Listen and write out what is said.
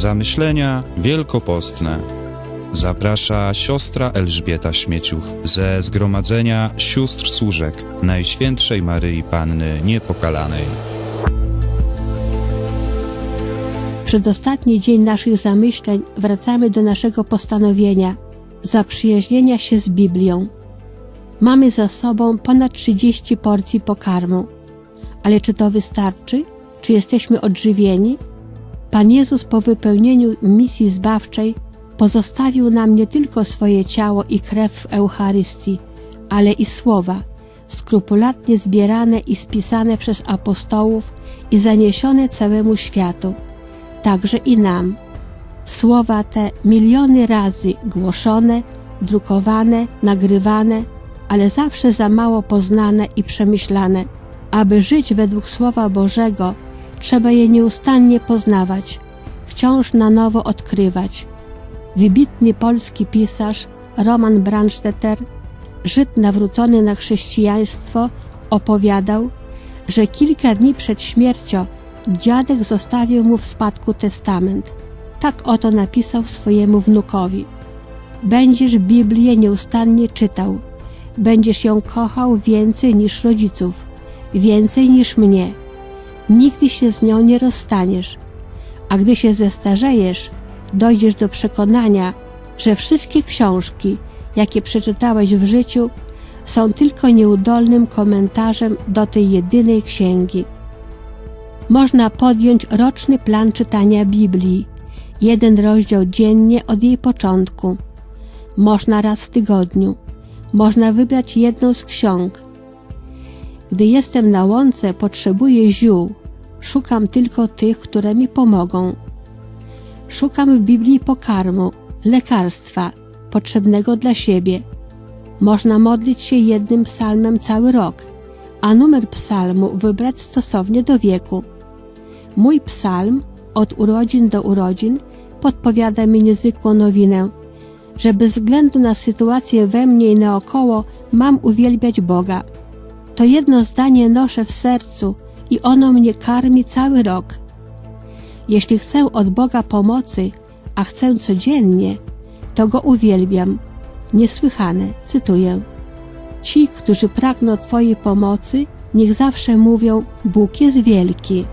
Zamyślenia wielkopostne. Zaprasza siostra Elżbieta Śmieciuch ze Zgromadzenia Sióstr Służek Najświętszej Maryi Panny Niepokalanej. Przedostatni dzień naszych zamyśleń wracamy do naszego postanowienia zaprzyjaźnienia się z Biblią. Mamy za sobą ponad 30 porcji pokarmu. Ale czy to wystarczy? Czy jesteśmy odżywieni? Pan Jezus po wypełnieniu misji zbawczej pozostawił nam nie tylko swoje ciało i krew w Eucharystii, ale i słowa, skrupulatnie zbierane i spisane przez apostołów i zaniesione całemu światu, także i nam. Słowa te miliony razy głoszone, drukowane, nagrywane, ale zawsze za mało poznane i przemyślane. Aby żyć według Słowa Bożego, trzeba je nieustannie poznawać, wciąż na nowo odkrywać. Wybitny polski pisarz Roman Brandstetter, Żyd nawrócony na chrześcijaństwo, opowiadał, że kilka dni przed śmiercią dziadek zostawił mu w spadku testament. Tak oto napisał swojemu wnukowi. Będziesz Biblię nieustannie czytał, będziesz ją kochał więcej niż rodziców, więcej niż mnie. Nigdy się z nią nie rozstaniesz, a gdy się zestarzejesz, dojdziesz do przekonania, że wszystkie książki, jakie przeczytałeś w życiu, są tylko nieudolnym komentarzem do tej jedynej księgi. Można podjąć roczny plan czytania Biblii, jeden rozdział dziennie od jej początku. Można raz w tygodniu. Można wybrać jedną z ksiąg. Gdy jestem na łące, potrzebuję ziół. Szukam tylko tych, które mi pomogą. Szukam w Biblii pokarmu, lekarstwa, potrzebnego dla siebie. Można modlić się jednym psalmem cały rok, a numer psalmu wybrać stosownie do wieku. Mój psalm od urodzin do urodzin podpowiada mi niezwykłą nowinę, że bez względu na sytuację we mnie i naokoło mam uwielbiać Boga. To jedno zdanie noszę w sercu i ono mnie karmi cały rok. Jeśli chcę od Boga pomocy, a chcę codziennie, to Go uwielbiam. Niesłychane, cytuję. Ci, którzy pragną Twojej pomocy, niech zawsze mówią: Bóg jest wielki.